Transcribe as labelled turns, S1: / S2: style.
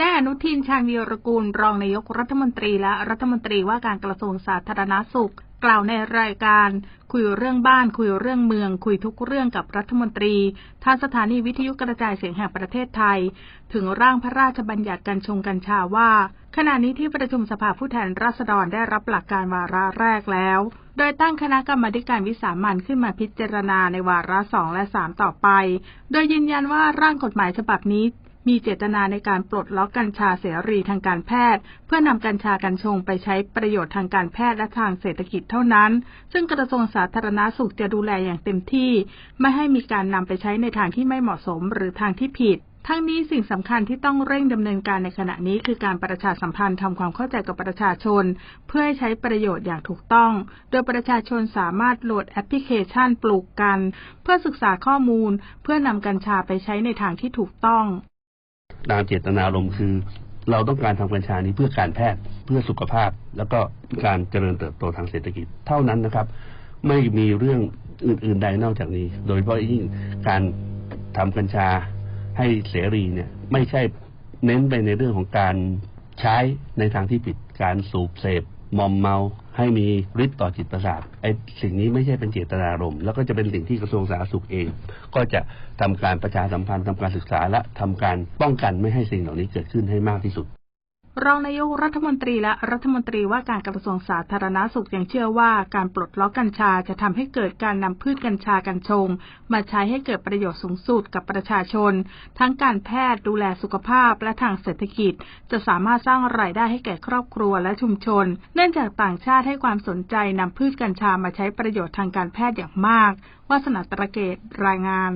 S1: นายอนุทินชาญวีรกูล รองนายกรัฐมนตรีและรัฐมนตรีว่าการกระทรวงสาธารณาสุข กล่าวในรายการ คุยเรื่องบ้าน คุยเรื่องเมือง คุยทุกเรื่องกับรัฐมนตรีทางสถานีวิทยุกระจายเสียงแห่งประเทศไทย ถึงร่างพระราชบัญญัติกัญชงกัญชาว่า ขณะนี้ที่ประชุมสภาผู้แทนราษฎรได้รับหลักการวาระแรกแล้ว โดยตั้งคณะกรรมาการวิสามันขึ้นมาพิจารณาในวาระสองและสามต่อไป โดยยืนยันว่าร่างกฎหมายฉบับนี้ มีเจตนาในการปลดล็อกกัญชาเสรีทางการแพทย์ เพื่อนำกัญชากัญชงไปใช้ประโยชน์ทางการแพทย์และทางเศรษฐกิจเท่านั้น ซึ่งกระทรวงสาธารณาสุขจะดูแลอย่างเต็มที่ ไม่ให้มีการนำไปใช้ในทางที่ไม่เหมาะสมหรือทางที่ผิดทั้งนี้สิ่งสำคัญที่ต้องเร่งดำเนินการในขณะนี้คือการประชาสัมพันธ์ทำความเข้าใจกับประชาชน เพื่อให้ใช้ประโยชน์อย่างถูกต้อง โดยประชาชนสามารถโหลดแอปพลิเคชันปลูกกัน เพื่อศึกษาข้อมูล เพื่อนำกัญชาไปใช้ในทางที่ถูกต้อง
S2: ตามเจตนารมณ์คือ เราต้องการทำกัญชานี้เพื่อการแพทย์เพื่อสุขภาพ แล้วก็การเจริญเติบโตทางเศรษฐกิจเท่านั้นนะครับ ไม่มีเรื่องอื่น ๆ ใดนอกจากนี้ โดยเฉพาะยิ่งการทำกัญชาให้เสรีเนี่ยไม่ใช่เน้นไปในเรื่องของการใช้ในทางที่ผิดการสูบเสพมอมเมา ให้มีฤทธิ์ต่อจิตประสาทไอ้สิ่งนี้ไม่ใช่เป็นเจตนารมณ์แล้วก็จะเป็นสิ่งที่กระทรวงสาธารณสุขเอง ก็จะทำการประชาสัมพันธ์ทำการศึกษาและทำการป้องกันไม่ให้สิ่งเหล่านี้เกิดขึ้นให้มากที่สุด
S1: รองนายกรัฐมนตรีและรัฐมนตรีว่าการกระทรวงสาธารณาสุขยังเชื่อว่าการปลดล็อกกัญชาจะทำให้เกิดการนำพืชกัญชากัญชง มาใช้ให้เกิดประโยชน์สูงสุดกับประชาชน ทั้งการแพทย์ดูแลสุขภาพและทางเศรษฐกิจ จะสามารถสร้างรายได้ให้แก่ครอบครัวและชุมชน เนื่องจากต่างชาติให้ความสนใจนำพืชกัญชามาใช้ประโยชน์ทางการแพทย์อย่างมากวาสนาตระเกตรายงาน